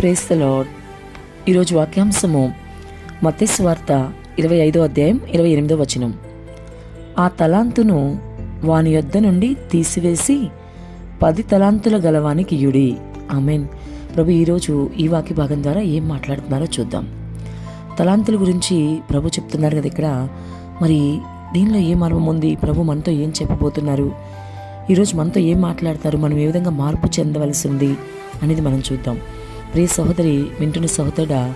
Praise lord ఈరోజు వాక్యాంశము మత్తేసు వార్త ఇరవై ఐదో అధ్యాయం ఇరవై ఎనిమిదో వచనం. ఆ తలాంతును వాని యొద్ద నుండి తీసివేసి పది తలాంతుల గలవానికి ఇయుడి ఆమెన్. ప్రభు ఈరోజు ఈ వాక్య భాగం ద్వారా ఏం మాట్లాడుతున్నారో చూద్దాం. తలాంతుల గురించి ప్రభు చెప్తున్నారు కదా ఇక్కడ. మరి దీనిలో ఏ మర్మం ఉంది? ప్రభు మనతో ఏం చెప్పబోతున్నారు? ఈరోజు మనతో ఏం మాట్లాడతారు? మనం ఏ విధంగా మార్పు చెందవలసి ఉంది? అనేది మనం చూద్దాం. ప్రియ సహోదరి వింటున్న సహోదరుడా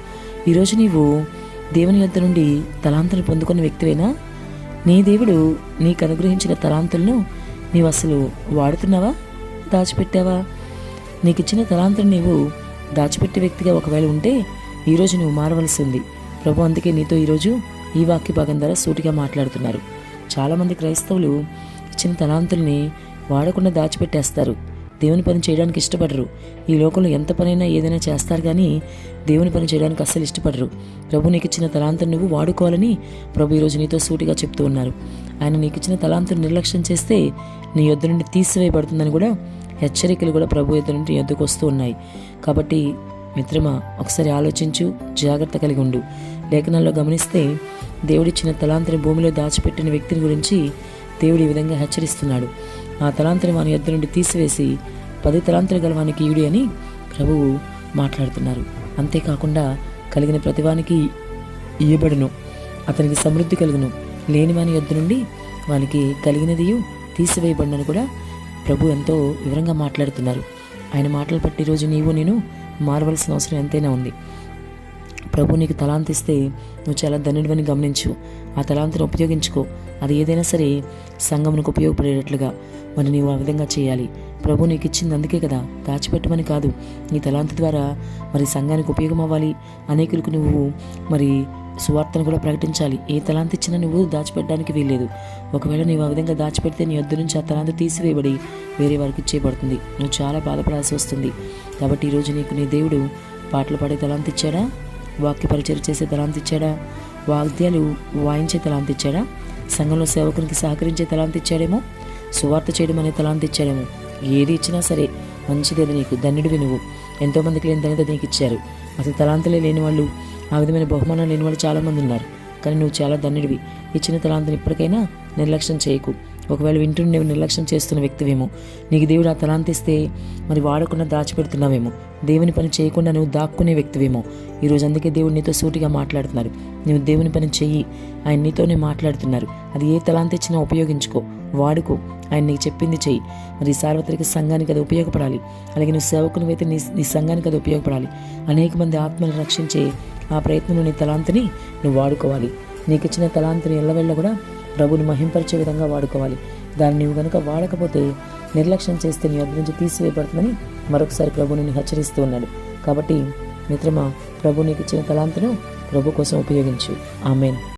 ఈరోజు నీవు దేవుని యొద్ద నుండి తలాంతులు పొందుకున్న వ్యక్తివేనా? నీ దేవుడు నీకు అనుగ్రహించిన తలాంతులను నీవు అసలు వాడుతున్నావా? దాచిపెట్టావా? నీకు ఇచ్చిన తలాంతులు నీవు దాచిపెట్టే వ్యక్తిగా ఒకవేళ ఉంటే ఈరోజు నువ్వు మారవలసి ఉంది. ప్రభు అందుకే నీతో ఈరోజు ఈ వాక్య భాగం ద్వారా సూటిగా మాట్లాడుతున్నారు. చాలామంది క్రైస్తవులు ఇచ్చిన తలాంతుల్ని వాడకుండా దాచిపెట్టేస్తారు. దేవుని పని చేయడానికి ఇష్టపడరు. ఈ లోకంలో ఎంత పనైనా ఏదైనా చేస్తారు కానీ దేవుని పని చేయడానికి అస్సలు ఇష్టపడరు. ప్రభు నీకు ఇచ్చిన తలాంతం నువ్వు వాడుకోవాలని ప్రభు ఈరోజు నీతో సూటిగా చెప్తూ ఉన్నారు. ఆయన నీకు ఇచ్చిన తలాంతం నిర్లక్ష్యం చేస్తే నీ యొద్ద నుండి తీసివేయబడుతుందని కూడా హెచ్చరికలు కూడా ప్రభు యొద్ద నుండి ఎద్దుకు వస్తూ ఉన్నాయి. కాబట్టి మిత్రమా ఒకసారి ఆలోచించు జాగ్రత్త కలిగి ఉండు. లేఖనాల్లో గమనిస్తే దేవుడిచ్చిన తలాంతని భూమిలో దాచిపెట్టిన వ్యక్తిని గురించి దేవుడు ఈ విధంగా హెచ్చరిస్తున్నాడు. ఆ తలాంతిని వాని యొద్ద నుండి తీసివేసి పది తలాంతలు గలవానికి ఈడు అని ప్రభువు మాట్లాడుతున్నారు. అంతేకాకుండా కలిగిన ప్రతివానికి ఇయ్యబడును. అతనికి సమృద్ధి కలుగును. లేని వాని ఎద్దు నుండి వానికి కలిగినదియు తీసివేయబడినని కూడా ప్రభు ఎంతో వివరంగా మాట్లాడుతున్నారు. ఆయన మాటలు పట్టి రోజు నీవు నేను మారవలసిన అవసరం ఎంతైనా ఉంది. ప్రభు నీకు తలాంతిస్తే నువ్వు చాలా ధనుడివని గమనించు. ఆ తలాంతిని ఉపయోగించుకో. అది ఏదైనా సరే సంఘమునకు ఉపయోగపడేటట్లుగా మరి నీవు ఆ విధంగా చేయాలి. ప్రభు నీకు ఇచ్చింది అందుకే కదా. దాచిపెట్టమని కాదు. నీ తలాంత ద్వారా మరి సంఘానికి ఉపయోగం అవ్వాలి. అనేకులకు నువ్వు మరి సువార్తను కూడా ప్రకటించాలి. ఏ తలాంతి ఇచ్చినా నువ్వు దాచిపెట్టడానికి వీల్లేదు. ఒకవేళ నీవు ఆ విధంగా దాచిపెడితే నీ వద్ద నుంచి ఆ తలాంత తీసివేయబడి వేరే వారికి ఇచ్చేయబడుతుంది. నువ్వు చాలా బాధపడాల్సి వస్తుంది. కాబట్టి ఈరోజు నీకు నీ దేవుడు పాటలు పాడే తలాంత ఇచ్చాడా? వాక్య పరిచయం చేసే తలాంత ఇచ్చాడా? వాద్యాలు వాయించే తలాంతిచ్చాడా సంఘంలో సేవకునికి సహకరించే తలాంతిచ్చాడేమో సువార్త చేయడం అనే తలాంత ఇచ్చాడేమో? ఏది ఇచ్చినా సరే మంచిది నీకు ధన్యుడివి నువ్వు. ఎంతోమందికి లేని ధన్యత నీకు ఇచ్చారు అసలు తలాంతలే లేని వాళ్ళు ఆ విధమైన బహుమానం లేని వాళ్ళు చాలామంది ఉన్నారు. కానీ నువ్వు చాలా ధన్యుడివి. ఇచ్చిన తలాంతని ఇప్పటికైనా నిర్లక్ష్యం చేయకు. ఒకవేళ వింటుండే నిర్లక్ష్యం చేస్తున్న వ్యక్తివేమో నీకు దేవుడు ఆ తలాంతిస్తే మరి వాడకుండా దాచిపెడుతున్నావేమో దేవుని పని చేయకుండా నువ్వు దాక్కునే వ్యక్తివేమో. ఈరోజు అందుకే దేవుడు నీతో సూటిగా మాట్లాడుతున్నారు. నువ్వు దేవుని పని చెయ్యి ఆయన నీతోనే మాట్లాడుతున్నారు. అది ఏ తలాంతి ఇచ్చినా ఉపయోగించుకో వాడుకో ఆయన నీకు చెప్పింది చెయ్యి. మరి సార్వత్రిక సంఘానికి అది ఉపయోగపడాలి. అలాగే నువ్వు సేవకుని అయితే నీ నీ సంఘానికి అది ఉపయోగపడాలి. అనేక మంది ఆత్మలను రక్షించే ఆ ప్రయత్నంలో నీ తలాంతిని నువ్వు వాడుకోవాలి. నీకు ఇచ్చిన తలాంతిని ఎల్లవెళ్ళ కూడా ప్రభుని మహింపరిచే విధంగా వాడుకోవాలి. దాన్ని నువ్వు కనుక వాడకపోతే నిర్లక్ష్యం చేస్తే నీ అభివృద్ధి తీసివేయబడుతుందని మరొకసారి ప్రభు నిన్ను హెచ్చరిస్తూ ఉన్నాడు. కాబట్టి మిత్రమా ప్రభు నీకు ఇచ్చిన తలాంతును ప్రభు కోసం ఉపయోగించు. ఆమెన్.